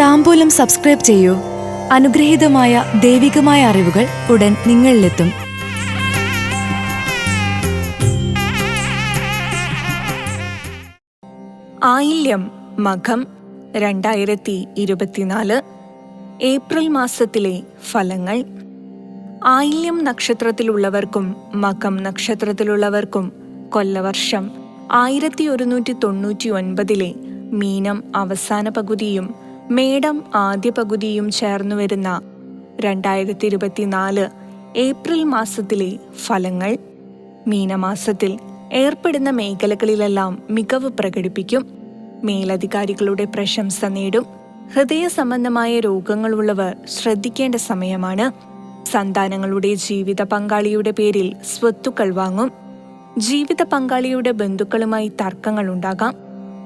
താമ്പൂലം subscribe ചെയ്യൂ. അനുഗ്രഹീതമായ ദൈവികമായ അറിവുകൾ ഉടൻ നിങ്ങളിലെത്തും. ആയില്യം മഖം രണ്ടായിരത്തി ഇരുപത്തിനാല് ഏപ്രിൽ മാസത്തിലെ ഫലങ്ങൾ. ആയില്യം നക്ഷത്രത്തിലുള്ളവർക്കും മകം നക്ഷത്രത്തിലുള്ളവർക്കും കൊല്ലവർഷം ആയിരത്തി ഒരുന്നൂറ്റി തൊണ്ണൂറ്റി ഒൻപതിലെ മീനം അവസാന പകുതിയും മേടം ആദ്യ പകുതിയും ചേർന്നു വരുന്ന രണ്ടായിരത്തി ഇരുപത്തിനാല് ഏപ്രിൽ മാസത്തിലെ ഫലങ്ങൾ മീനമാസത്തിൽ ഏർപ്പെടുന്ന മേഖലകളിലെല്ലാം മികവ് പ്രകടിപ്പിക്കും. മേലധികാരികളുടെ പ്രശംസ നേടും. ഹൃദയ സംബന്ധമായ രോഗങ്ങളുള്ളവർ ശ്രദ്ധിക്കേണ്ട സമയമാണ്. സന്താനങ്ങളുടെ ജീവിത പങ്കാളിയുടെ പേരിൽ സ്വത്തുക്കൾ വാങ്ങും. ജീവിത പങ്കാളിയുടെ ബന്ധുക്കളുമായി തർക്കങ്ങൾ ഉണ്ടാകാം.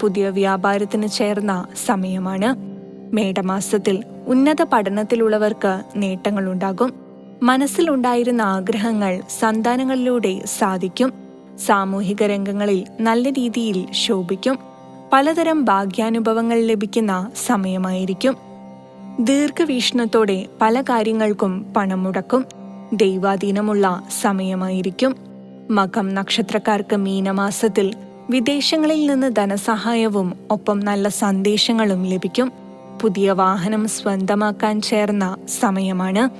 പുതിയ വ്യാപാരത്തിന് ചേർന്ന സമയമാണ്. മേടമാസത്തിൽ ഉന്നത പഠനത്തിലുള്ളവർക്ക് നേട്ടങ്ങളുണ്ടാകും. മനസ്സിലുണ്ടായിരുന്ന ആഗ്രഹങ്ങൾ സന്താനങ്ങളിലൂടെ സാധിക്കും. സാമൂഹിക രംഗങ്ങളിൽ നല്ല രീതിയിൽ ശോഭിക്കും. പലതരം ഭാഗ്യാനുഭവങ്ങൾ ലഭിക്കുന്ന സമയമായിരിക്കും. ദീർഘവീക്ഷണത്തോടെ പല കാര്യങ്ങൾക്കും പണം മുടക്കും ദൈവാധീനമുള്ള സമയമായിരിക്കും. മകം നക്ഷത്രക്കാർക്ക് മീനമാസത്തിൽ വിദേശങ്ങളിൽ നിന്ന് ധനസഹായവും ഒപ്പം നല്ല സന്ദേശങ്ങളും ലഭിക്കും. പുതിയ വാഹനം സ്വന്തമാക്കാൻ ചേർന്ന സമയമാണ്.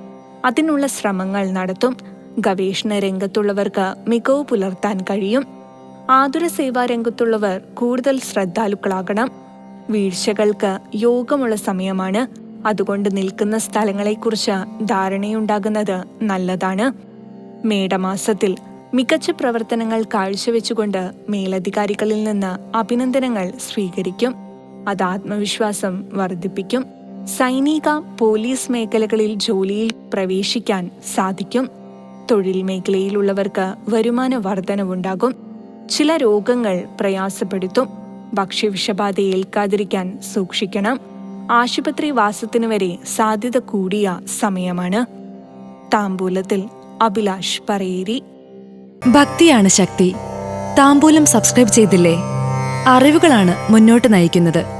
അതിനുള്ള ശ്രമങ്ങൾ നടത്തും. ഗവേഷണ രംഗത്തുള്ളവർക്ക് മികവ് പുലർത്താൻ കഴിയും. ആതുര സേവാ രംഗത്തുള്ളവർ കൂടുതൽ ശ്രദ്ധാലുക്കളാകണം. വീഴ്ചകൾക്ക് യോഗമുള്ള സമയമാണ്. അതുകൊണ്ട് നിൽക്കുന്ന സ്ഥലങ്ങളെക്കുറിച്ച് ധാരണയുണ്ടാകുന്നത് നല്ലതാണ്. മേടമാസത്തിൽ മികച്ച പ്രവർത്തനങ്ങൾ കാഴ്ചവെച്ചുകൊണ്ട് മേലധികാരികളിൽ നിന്ന് അഭിനന്ദനങ്ങൾ സ്വീകരിക്കും. അത് ആത്മവിശ്വാസം വർദ്ധിപ്പിക്കും. സൈനിക പോലീസ് മേഖലകളിൽ ജോലിയിൽ പ്രവേശിക്കാൻ സാധിക്കും. തൊഴിൽ മേഖലയിലുള്ളവർക്ക് വരുമാന വർധനവുണ്ടാകും. ചില രോഗങ്ങൾ പ്രയാസപ്പെടുത്തും. ഭക്ഷ്യവിഷബാധ ഏൽക്കാതിരിക്കാൻ സൂക്ഷിക്കണം. ആശുപത്രി വാസത്തിനു വരെ സാധ്യത കൂടിയ സമയമാണ്. താമ്പൂലത്തിൽ അഭിലാഷ് പറയേരി. ഭക്തിയാണ് ശക്തി. താമ്പൂലം സബ്സ്ക്രൈബ് ചെയ്തില്ലേ? അറിവുകളാണ് മുന്നോട്ട് നയിക്കുന്നത്.